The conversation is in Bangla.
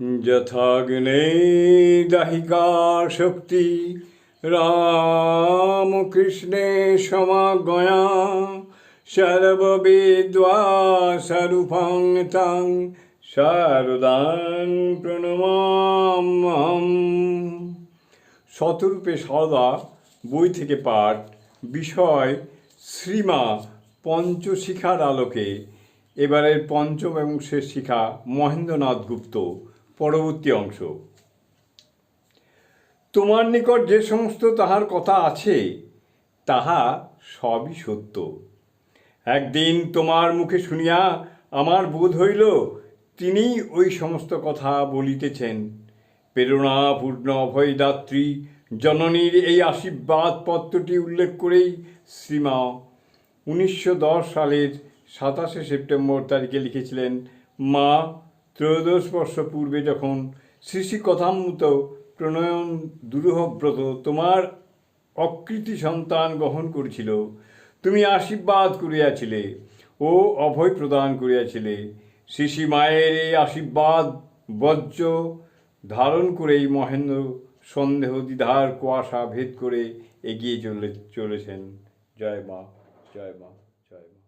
যথাগ্নে দাহিকা শক্তি রামকৃষ্ণে সমাগয়া সর্ববিদ্বা স্বরূপং তং শারদান প্রণমাম্যহম। শতরূপে সারদা বই থেকে পাঠ, বিষয়, শ্রীমা, পঞ্চশিখার আলোকে, এবারের পঞ্চম এবং শেষ শিখা মহেন্দ্রনাথ গুপ্ত পরবর্তী অংশ। তোমার নিকট যে সমস্ত তাহার কথা আছে, তাহা সবই সত্য। একদিন তোমার মুখে শুনিয়া আমার বোধ হইল তিনি ওই সমস্ত কথা বলিতেছেন। প্রেরণাপূর্ণ অভয়দাত্রী, জননীর এই আশীর্বাদ পত্রটি উল্লেখ করেই শ্রীমা উনিশশো দশ সালের সাতাশে সেপ্টেম্বর তারিখে লিখেছিলেন, মা ত্রয়োদশ বর্ষ পূর্বে যখন শ্রী শ্রী কথামৃত প্রণয়ন দুরূহব্রত তোমার অকৃতি সন্তান গ্রহণ করেছিল, তুমি আশীর্বাদ করিয়াছিলে ও অভয় প্রদান করিয়াছিলে। শিশি মায়ের এই আশীর্বাদ বজ্র ধারণ করেই মহেন্দ্র সন্দেহ, দ্বিধার, কুয়াশা ভেদ করে এগিয়ে চলে, চলেছেন। জয় মা জয় মা জয় মা।